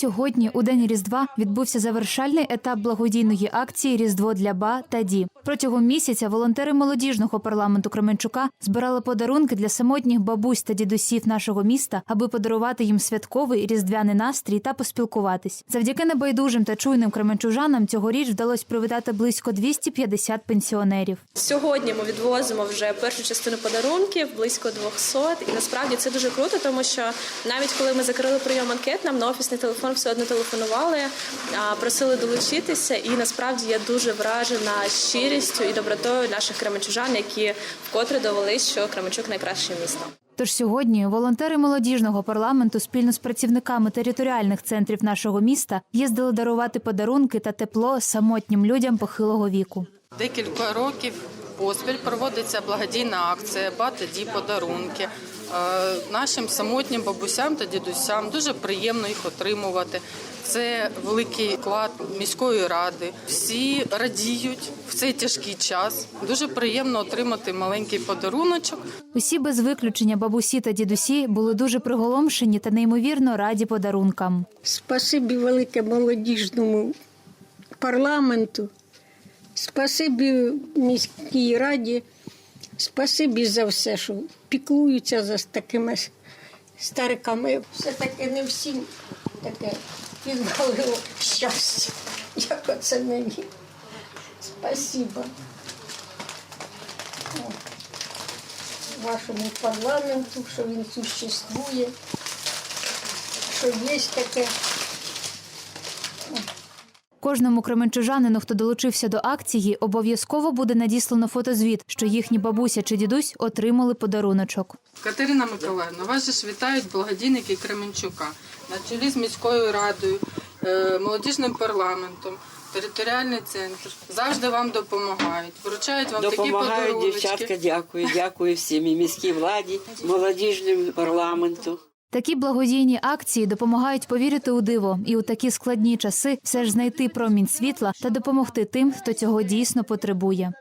Сьогодні, у день Різдва, відбувся завершальний етап благодійної акції Різдво для Ба та Ді. Протягом місяця волонтери молодіжного парламенту Кременчука збирали подарунки для самотніх бабусь та дідусів нашого міста, аби подарувати їм святковий різдвяний настрій та поспілкуватись. Завдяки небайдужим та чуйним кременчужанам цьогоріч вдалося привітати близько 250 пенсіонерів. Сьогодні ми відвозимо вже першу частину подарунків, близько 200. І насправді це дуже круто, тому що навіть коли ми закрили прийом анкет, нам на офісний телефон все одно телефонували, просили долучитися. І насправді я дуже вражена щирістю і добротою наших кременчужан, які вкотре довели, що Кременчук найкраще місто. Тож сьогодні волонтери молодіжного парламенту спільно з працівниками територіальних центрів нашого міста їздили дарувати подарунки та тепло самотнім людям похилого віку. Декілька років поспіль проводиться благодійна акція «Бати ді подарунки. Нашим самотнім бабусям та дідусям дуже приємно їх отримувати. Це великий вклад міської ради. Всі радіють в цей тяжкий час. Дуже приємно отримати маленький подаруночок. Усі без виключення бабусі та дідусі були дуже приголомшені та неймовірно раді подарункам. Спасибі велике молодіжному парламенту, спасибі міській раді, спасибі за все, що піклуються за такими стариками. Все-таки не всім таке підвалило щастя, як оце мені. Спасибо. Вашому парламенту, що він существує, що є таке. Кожному кременчужанину, хто долучився до акції, обов'язково буде надіслано фотозвіт, що їхні бабуся чи дідусь отримали подаруночок. Катерина Миколаївна, вас же ж вітають благодійники Кременчука на чолі з міською радою, е, молодіжним парламентом. Територіальний центр завжди вам допомагають, вручають вам такі Допомагають подаруночки. дівчатка, дякую, дякую всім і міській владі, молодіжному парламенту. Такі благодійні акції допомагають повірити у диво і у такі складні часи все ж знайти промінь світла та допомогти тим, хто цього дійсно потребує.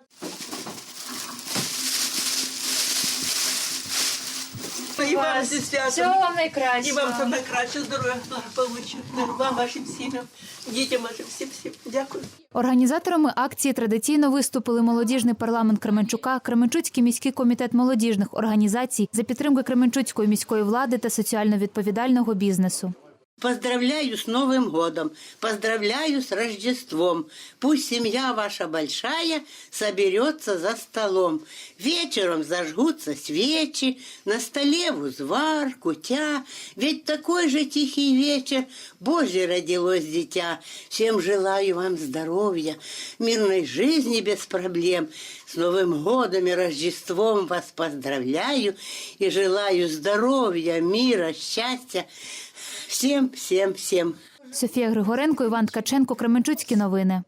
І вам зі святом. Всього вам найкращого. І вам все найкраще здоров'я, благополуччя. Вам, вашим сім'ям, дітям вашим всім всім. Дякую. Організаторами акції традиційно виступили молодіжний парламент Кременчука, Кременчуцький міський комітет молодіжних організацій за підтримки Кременчуцької міської влади та соціально відповідального бізнесу. Поздравляю с Новым годом, поздравляю с Рождеством. Пусть семья ваша большая соберется за столом. Вечером зажгутся свечи, на столе узвар, кутя. Ведь такой же тихий вечер Божий родилось дитя. Всем желаю вам здоровья, мирной жизни без проблем. С Новым годом и Рождеством вас поздравляю и желаю здоровья, мира, счастья. Всем, всім, всім. Софія Григоренко, Іван Ткаченко, Кременчуцькі новини.